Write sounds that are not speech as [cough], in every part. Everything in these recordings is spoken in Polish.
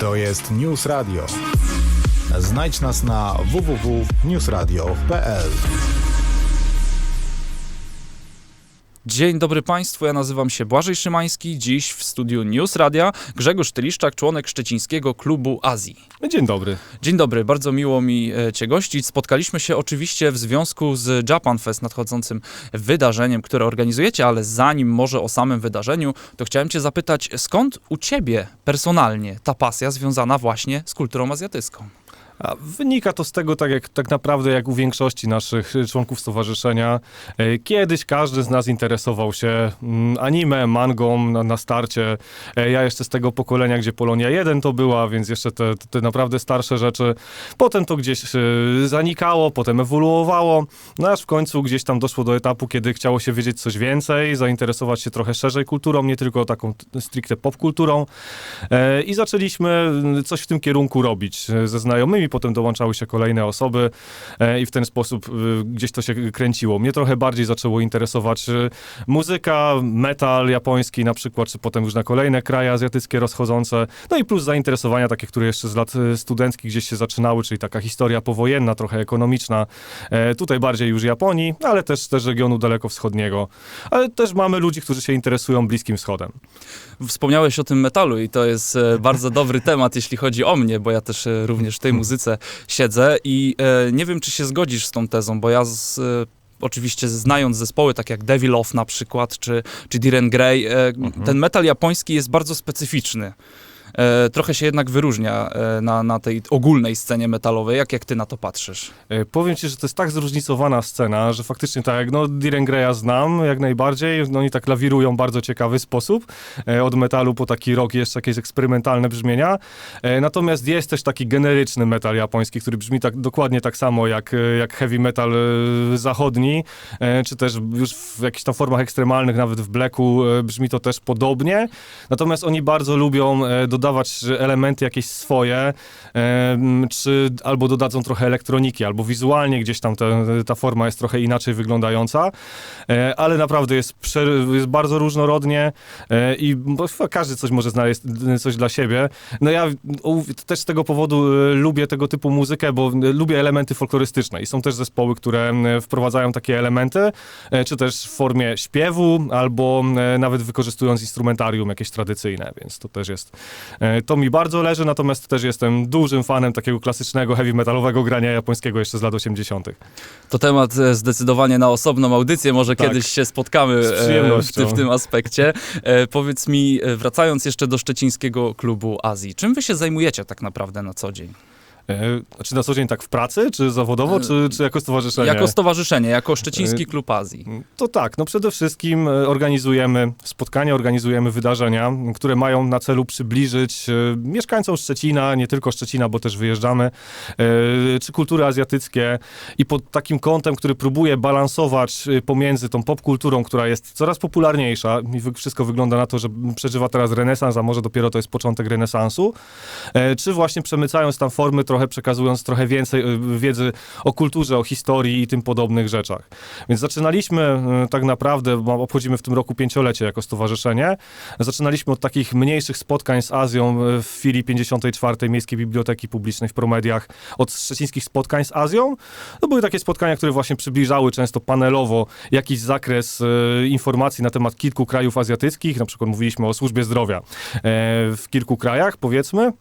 To jest News Radio. Znajdź nas na www.newsradio.pl. Dzień dobry Państwu, ja nazywam się Błażej Szymański. Dziś w studiu News Radia Grzegorz Tyliszczak, członek szczecińskiego klubu Azji. Dzień dobry. Dzień dobry, bardzo miło mi e, Cię gościć. Spotkaliśmy się oczywiście w związku z Japan Fest, nadchodzącym wydarzeniem, które organizujecie, ale zanim może o samym wydarzeniu, to chciałem Cię zapytać, skąd u Ciebie personalnie ta pasja związana właśnie z kulturą azjatycką? A wynika to z tego, tak, jak, tak naprawdę, jak u większości naszych członków stowarzyszenia. E, Kiedyś każdy z nas interesował się mm, anime, mangą na, na starcie. E, Ja jeszcze z tego pokolenia, gdzie Polonia 1 to była, więc jeszcze te, te naprawdę starsze rzeczy. Potem to gdzieś e, zanikało, potem ewoluowało, no aż w końcu gdzieś tam doszło do etapu, kiedy chciało się wiedzieć coś więcej, zainteresować się trochę szerzej kulturą, nie tylko taką stricte popkulturą. E, I zaczęliśmy coś w tym kierunku robić ze znajomymi, potem dołączały się kolejne osoby e, i w ten sposób e, gdzieś to się kręciło. Mnie trochę bardziej zaczęło interesować e, muzyka, metal japoński na przykład, czy potem już na kolejne kraje azjatyckie rozchodzące, no i plus zainteresowania takie, które jeszcze z lat studenckich gdzieś się zaczynały, czyli taka historia powojenna, trochę ekonomiczna, tutaj bardziej już Japonii, ale też, też regionu dalekowschodniego. Ale też mamy ludzi, którzy się interesują Bliskim Wschodem. Wspomniałeś o tym metalu i to jest bardzo dobry temat, jeśli chodzi o mnie, bo ja też również w tej muzyce siedzę i e, nie wiem, czy się zgodzisz z tą tezą, bo ja z, e, oczywiście znając zespoły tak jak Devil Off na przykład, czy, czy Diren Grey, e, ten metal japoński jest bardzo specyficzny. E, trochę się jednak wyróżnia e, na, na tej ogólnej scenie metalowej. Jak, jak ty na to patrzysz? E, Powiem ci, że to jest tak zróżnicowana scena, że faktycznie tak, no Diren Greya znam jak najbardziej, no oni tak lawirują bardzo ciekawy sposób, od metalu po taki rock jeszcze jakieś eksperymentalne brzmienia, natomiast jest też taki generyczny metal japoński, który brzmi tak dokładnie tak samo jak, jak heavy metal zachodni, czy też już w jakichś tam formach ekstremalnych, nawet w blacku brzmi to też podobnie, natomiast oni bardzo lubią e, dodawać elementy jakieś swoje, czy albo dodadzą trochę elektroniki, albo wizualnie gdzieś tam ta forma jest trochę inaczej wyglądająca, e, ale naprawdę jest, jest bardzo różnorodnie e, i każdy coś może znaleźć, coś dla siebie. No ja też z tego powodu e, lubię tego typu muzykę, bo lubię elementy folklorystyczne i są też zespoły, które wprowadzają takie elementy, czy też w formie śpiewu, albo nawet wykorzystując instrumentarium jakieś tradycyjne, więc to też jest To mi bardzo leży, natomiast też jestem dużym fanem takiego klasycznego heavy metalowego grania japońskiego jeszcze z lat 80. To temat e, zdecydowanie na osobną audycję, może Tak. kiedyś się spotkamy e, w, ty, w tym aspekcie. E, powiedz mi, e, wracając jeszcze do szczecińskiego klubu Azji, czym wy się zajmujecie tak naprawdę na co dzień? E, Czy na co dzień tak w pracy, czy zawodowo, czy, czy jako stowarzyszenie? Jako stowarzyszenie, jako szczeciński E, klub Azji. To tak, no przede wszystkim e, organizujemy spotkania, organizujemy wydarzenia, które mają na celu przybliżyć e, mieszkańcom Szczecina, nie tylko Szczecina, bo też wyjeżdżamy, e, czy kultury azjatyckie i pod takim kątem, który próbuje balansować e, pomiędzy tą popkulturą, która jest coraz popularniejsza i wszystko wygląda na to, że przeżywa teraz renesans, a może dopiero to jest początek renesansu, e, czy właśnie przemycając tam formy, trochę przekazując trochę więcej e, wiedzy o kulturze, o historii i tym podobnych rzeczach. Więc zaczynaliśmy e, tak naprawdę, obchodzimy w tym roku pięciolecie jako stowarzyszenie, zaczynaliśmy od takich mniejszych spotkań z Azją e, w filii 54. Miejskiej Biblioteki Publicznej w Promediach, od szczecińskich spotkań z Azją. To były takie spotkania, które właśnie przybliżały często panelowo jakiś zakres informacji na temat kilku krajów azjatyckich, na przykład mówiliśmy o służbie zdrowia w kilku krajach, powiedzmy.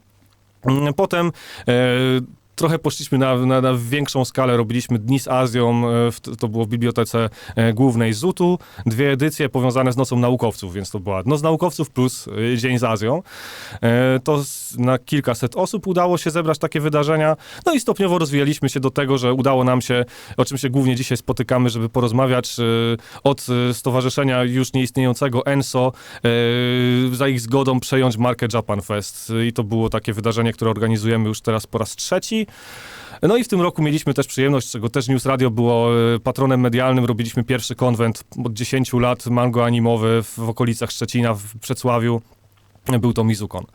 Mm, Potem e, trochę poszliśmy na, na, na większą skalę, robiliśmy Dni z Azją, e, w, to było w Bibliotece e, Głównej ZUT-u, dwie edycje powiązane z Nocą Naukowców, więc to była Noc Naukowców plus e, Dzień z Azją. To na kilkaset osób udało się zebrać takie wydarzenia, no i stopniowo rozwijaliśmy się do tego, że udało nam się, o czym się głównie dzisiaj spotykamy, żeby porozmawiać od stowarzyszenia już nieistniejącego ENSO, za ich zgodą przejąć markę Japan Fest. I to było takie wydarzenie, które organizujemy już teraz po raz trzeci. No i w tym roku mieliśmy też przyjemność, czego też News Radio było e, patronem medialnym. Robiliśmy pierwszy konwent od 10 lat mango animowy w, okolicach Szczecina, w Przedsławiu. Był to Mizukon.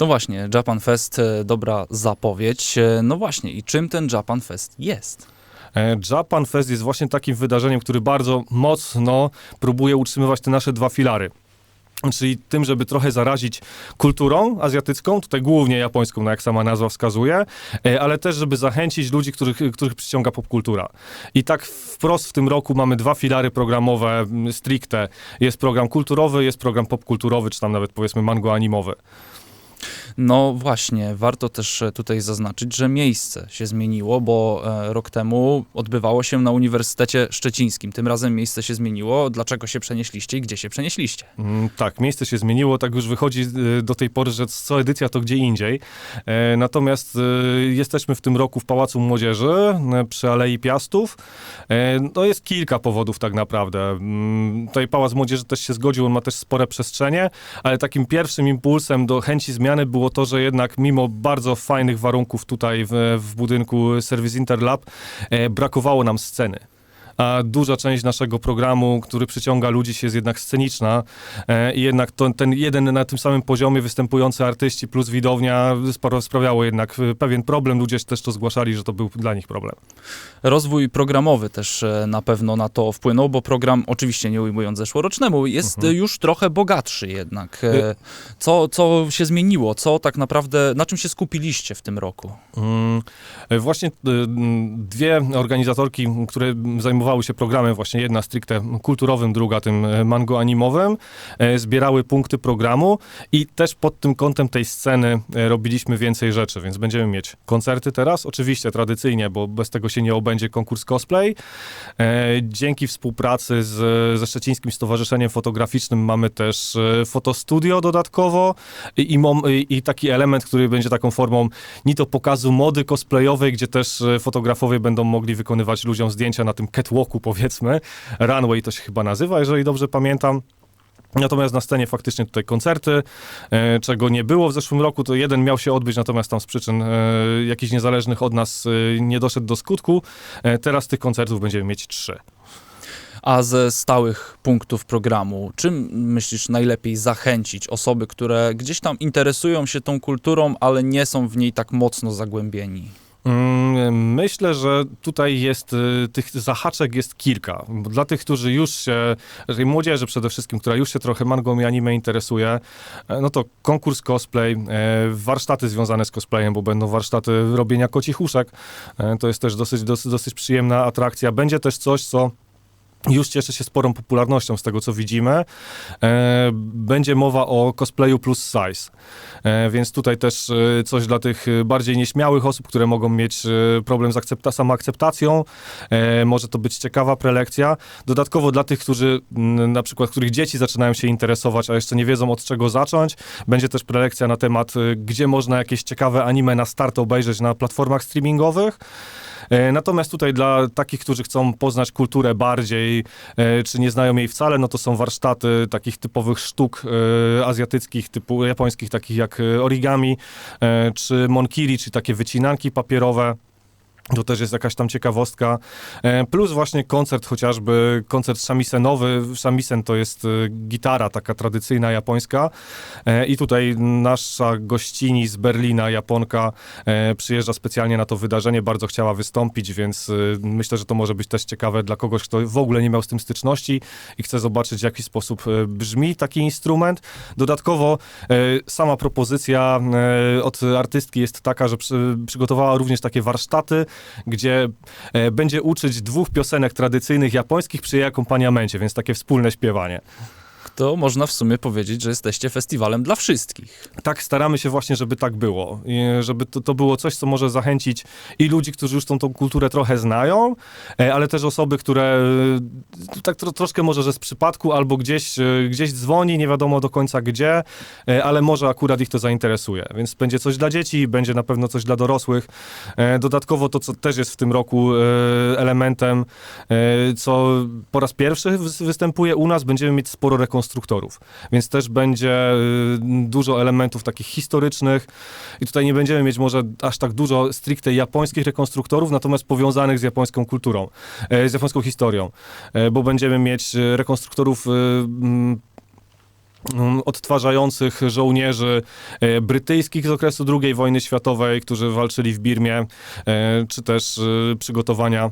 No właśnie, Japan Fest, e, dobra zapowiedź. E, No właśnie, i czym ten Japan Fest jest? Japan Fest jest właśnie takim wydarzeniem, który bardzo mocno próbuje utrzymywać te nasze dwa filary. Czyli tym, żeby trochę zarazić kulturą azjatycką, tutaj głównie japońską, no jak sama nazwa wskazuje, e, ale też, żeby zachęcić ludzi, których, których przyciąga popkultura. I tak wprost w tym roku mamy dwa filary programowe stricte. Jest program kulturowy, jest program popkulturowy, czy tam nawet powiedzmy mango animowy. No właśnie, warto też e, tutaj zaznaczyć, że miejsce się zmieniło, bo e, rok temu odbywało się na Uniwersytecie Szczecińskim. Tym razem miejsce się zmieniło. Dlaczego się przenieśliście i gdzie się przenieśliście? Mm, Tak, miejsce się zmieniło, tak już wychodzi y, do tej pory, że co edycja to gdzie indziej. E, Natomiast jesteśmy w tym roku w Pałacu Młodzieży e, przy Alei Piastów. E, No jest kilka powodów tak naprawdę. Mm, Tutaj Pałac Młodzieży też się zgodził, on ma też spore przestrzenie, ale takim pierwszym impulsem do chęci zmiany było to, że jednak mimo bardzo fajnych warunków tutaj w, w budynku Service Interlab e, brakowało nam sceny a duża część naszego programu, który przyciąga ludzi, jest jednak sceniczna e, i jednak to, ten jeden na tym samym poziomie występujący artyści plus widownia sporo sprawiało jednak e, pewien problem. Ludzie też to zgłaszali, że to był dla nich problem. Rozwój programowy też e, na pewno na to wpłynął, bo program, oczywiście nie ujmując zeszłorocznemu, jest Mhm. już trochę bogatszy jednak. E, Co, co się zmieniło? Co tak naprawdę, na czym się skupiliście w tym roku? Mm, Właśnie dwie organizatorki, które zajmowały się programem, właśnie jedna stricte kulturowym, druga tym e, mango animowym, e, zbierały punkty programu i też pod tym kątem tej sceny e, robiliśmy więcej rzeczy, więc będziemy mieć koncerty teraz, oczywiście tradycyjnie, bo bez tego się nie obędzie konkurs cosplay. Dzięki współpracy z, ze Szczecińskim Stowarzyszeniem Fotograficznym mamy też fotostudio dodatkowo i, i, mom, i, taki element, który będzie taką formą ni to pokazu mody cosplayowej, gdzie też fotografowie będą mogli wykonywać ludziom zdjęcia na tym catwalku, powiedzmy. Runway to się chyba nazywa, jeżeli dobrze pamiętam. Natomiast na scenie faktycznie tutaj koncerty, e, czego nie było w zeszłym roku, to jeden miał się odbyć, natomiast tam z przyczyn e, jakichś niezależnych od nas e, nie doszedł do skutku. Teraz tych koncertów będziemy mieć trzy. A ze stałych punktów programu, czym myślisz najlepiej zachęcić osoby, które gdzieś tam interesują się tą kulturą, ale nie są w niej tak mocno zagłębieni? Mm, Myślę, że tutaj jest y, tych zahaczek jest kilka. Dla tych, którzy już się, tej młodzieży przede wszystkim, która już się trochę mangą i anime interesuje, e, no to konkurs cosplay, e, warsztaty związane z cosplayem, bo będą warsztaty robienia kocich uszek. E, To jest też dosyć, dosyć, dosyć przyjemna atrakcja. Będzie też coś, co już cieszy się sporą popularnością z tego, co widzimy. E, będzie mowa o cosplayu plus size. E, więc tutaj też e, coś dla tych e, bardziej nieśmiałych osób, które mogą mieć e, problem z akcepta- samoakceptacją. E, może to być ciekawa prelekcja. Dodatkowo dla tych, którzy m, na przykład, których dzieci zaczynają się interesować, a jeszcze nie wiedzą od czego zacząć, będzie też prelekcja na temat, gdzie można jakieś ciekawe anime na start obejrzeć na platformach streamingowych. E, Natomiast tutaj dla takich, którzy chcą poznać kulturę bardziej, e, czy nie znają jej wcale, no to są warsztaty takich typowych sztuk e, azjatyckich, typu japońskich, takich jak origami, czy monkiri, czy takie wycinanki papierowe. To też jest jakaś tam ciekawostka. E, Plus właśnie koncert chociażby, koncert samisenowy. Samisen to jest e, gitara taka tradycyjna japońska. E, I tutaj nasza gościni z Berlina, Japonka, przyjeżdża specjalnie na to wydarzenie, bardzo chciała wystąpić, więc myślę, że to może być też ciekawe dla kogoś, kto w ogóle nie miał z tym styczności i chce zobaczyć, w jaki sposób brzmi taki instrument. Dodatkowo sama propozycja od artystki jest taka, że przy, przygotowała również takie warsztaty, gdzie e, będzie uczyć dwóch piosenek tradycyjnych japońskich przy jej akompaniamencie, więc takie wspólne śpiewanie. To można w sumie powiedzieć, że jesteście festiwalem dla wszystkich. Tak tak się właśnie, żeby tak było. I żeby to, to było coś, co może zachęcić i ludzi, którzy już tą, tą kulturę trochę znają, e, ale też osoby, które e, tak tro, troszkę może, że z przypadku albo gdzieś, e, gdzieś dzwoni, nie wiadomo do końca gdzie, ale może akurat ich to zainteresuje. Więc będzie coś dla dzieci, będzie na pewno coś dla dorosłych. Dodatkowo to, co też jest w tym roku elementem, co po raz pierwszy wys- występuje u nas, będziemy mieć sporo rekonstruktorów. Więc też będzie y, dużo elementów takich historycznych i tutaj nie będziemy mieć może aż tak dużo stricte japońskich rekonstruktorów, natomiast powiązanych z japońską kulturą, e, z japońską historią, e, bo będziemy mieć rekonstruktorów y, mm, mm, odtwarzających żołnierzy brytyjskich z okresu II wojny światowej, którzy walczyli w Birmie, czy też przygotowania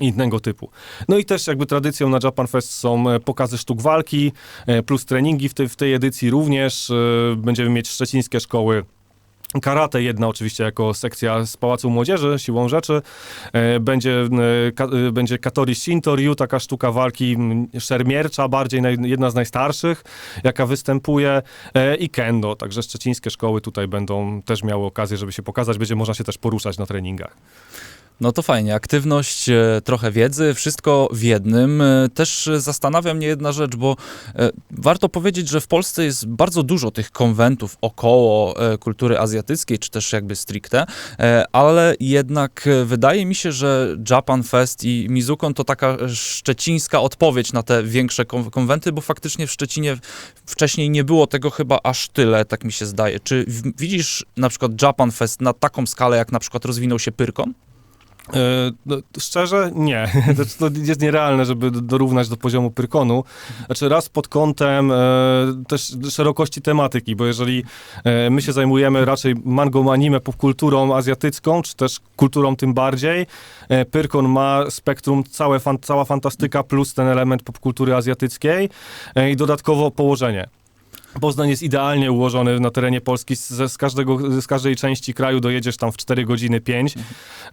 innego typu. No i też jakby tradycją na Japan Fest są e, pokazy sztuk walki, e, plus treningi w tej, w tej edycji również. e, Będziemy mieć szczecińskie szkoły Karate, jedna oczywiście jako sekcja z Pałacu Młodzieży, siłą rzeczy. Będzie, będzie Katori Shinto Ryu, taka sztuka walki szermiercza, bardziej jedna z najstarszych, jaka występuje. I Kendo, także szczecińskie szkoły tutaj będą też miały okazję, żeby się pokazać. Będzie można się też poruszać na treningach. No to fajnie, aktywność, e, trochę wiedzy, wszystko w jednym. E, Też e, zastanawia mnie jedna rzecz, bo warto powiedzieć, że w Polsce jest bardzo dużo tych konwentów około kultury azjatyckiej, czy też jakby stricte, ale jednak wydaje mi się, że Japan Fest i Mizukon to taka szczecińska odpowiedź na te większe kon- konwenty, bo faktycznie w Szczecinie wcześniej nie było tego chyba aż tyle, tak mi się zdaje. Czy widzisz na przykład Japan Fest na taką skalę, jak na przykład rozwinął się Pyrkon? E, no, szczerze, nie. [laughs] To jest nierealne, żeby dorównać do poziomu Pyrkonu. Znaczy raz pod kątem e, też szerokości tematyki, bo jeżeli e, my się zajmujemy raczej mangą, anime, popkulturą azjatycką, czy też kulturą tym bardziej, Pyrkon ma spektrum całe, cała fantastyka plus ten element popkultury azjatyckiej i dodatkowo położenie. Poznań jest idealnie ułożony na terenie Polski. Z, z, każdego, z każdej części kraju dojedziesz tam w 4 godziny 5.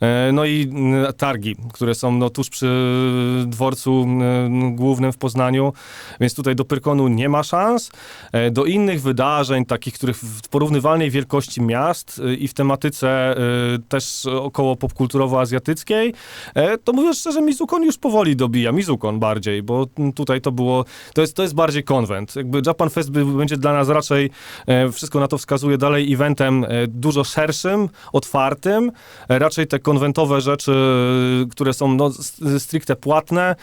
E, No i mm, targi, które są no, tuż przy dworcu mm, głównym w Poznaniu, więc tutaj do Pyrkonu nie ma szans. E, Do innych wydarzeń, takich, których w porównywalnej wielkości miast i w tematyce też około popkulturowo-azjatyckiej, e, to mówiąc szczerze, Mizukon już powoli dobija. Mizukon bardziej, bo tutaj to było, to jest, to jest bardziej konwent. Jakby Japan Fest by, będzie dla nas raczej, e, wszystko na to wskazuje, dalej eventem e, dużo szerszym, otwartym. E, Raczej te konwentowe rzeczy, które są no, stricte płatne,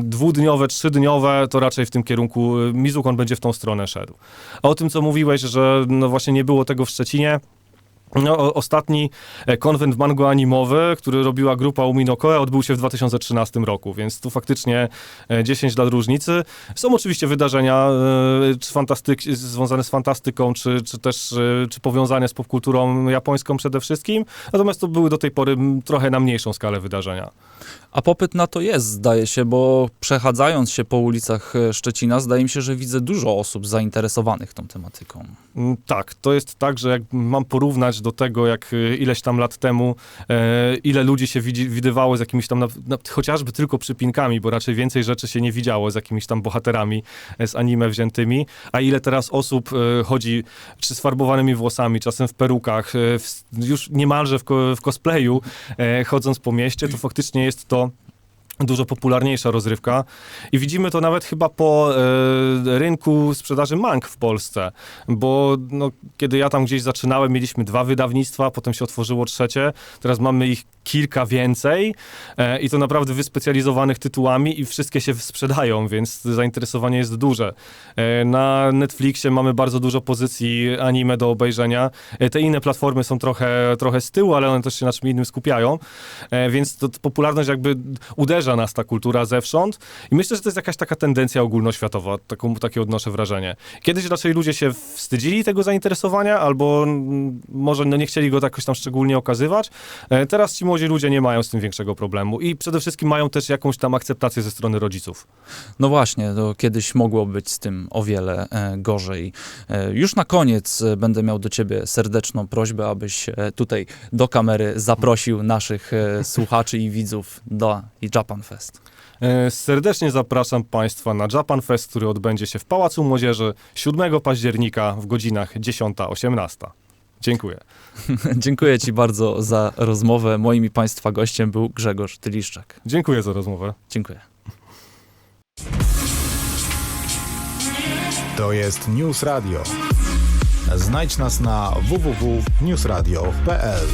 dwudniowe, trzydniowe, to raczej w tym kierunku Mizukon będzie w tą stronę szedł. A o tym, co mówiłeś, że no właśnie nie było tego w Szczecinie, no, ostatni e, konwent mango animowy, który robiła grupa Uminokoe, odbył się w 2013 roku, więc tu faktycznie e, 10 lat różnicy. Są oczywiście wydarzenia e, czy fantastyk- związane z fantastyką, czy, czy też e, czy powiązane z popkulturą japońską przede wszystkim, natomiast to były do tej pory trochę na mniejszą skalę wydarzenia. A popyt na to jest, zdaje się, bo przechadzając się po ulicach e, Szczecina, zdaje mi się, że widzę dużo osób zainteresowanych tą tematyką. Mm, Tak, to jest tak, że jak mam porównać do tego, jak y, ileś tam lat temu, e, ile ludzi się widzi, widywało z jakimiś tam, na, na, chociażby tylko przypinkami, bo raczej więcej rzeczy się nie widziało z jakimiś tam bohaterami e, z anime wziętymi, a ile teraz osób e, chodzi czy z farbowanymi włosami, czasem w perukach, w, już niemalże w, w cosplayu, chodząc po mieście, to faktycznie jest to dużo popularniejsza rozrywka. I widzimy to nawet chyba po e, rynku sprzedaży mang w Polsce, bo no, kiedy ja tam gdzieś zaczynałem, mieliśmy dwa wydawnictwa, potem się otworzyło trzecie, teraz mamy ich kilka więcej e, i to naprawdę wyspecjalizowanych tytułami i wszystkie się sprzedają, więc zainteresowanie jest duże. E, na Netflixie mamy bardzo dużo pozycji anime do obejrzenia. E, te inne platformy są trochę, trochę z tyłu, ale one też się na czym innym skupiają, e, więc to, to popularność jakby uderza nas ta kultura zewsząd i myślę, że to jest jakaś taka tendencja ogólnoświatowa, taką, takie odnoszę wrażenie. Kiedyś raczej ludzie się wstydzili tego zainteresowania albo mm, może no, nie chcieli go jakoś tam szczególnie okazywać. E, Teraz ci młodzi ludzie nie mają z tym większego problemu i przede wszystkim mają też jakąś tam akceptację ze strony rodziców. No właśnie, to kiedyś mogło być z tym o wiele e, gorzej. E, już na koniec e, będę miał do ciebie serdeczną prośbę, abyś tutaj do kamery zaprosił naszych słuchaczy i widzów do Japan Fest. Serdecznie zapraszam Państwa na Japan Fest, który odbędzie się w Pałacu Młodzieży 7 października w godzinach 10-18. Dziękuję. [laughs] Dziękuję ci bardzo za rozmowę. Moim i Państwa gościem był Grzegorz Tyliszczak. Dziękuję za rozmowę. Dziękuję. To jest News Radio. Znajdź nas na www.newsradio.pl.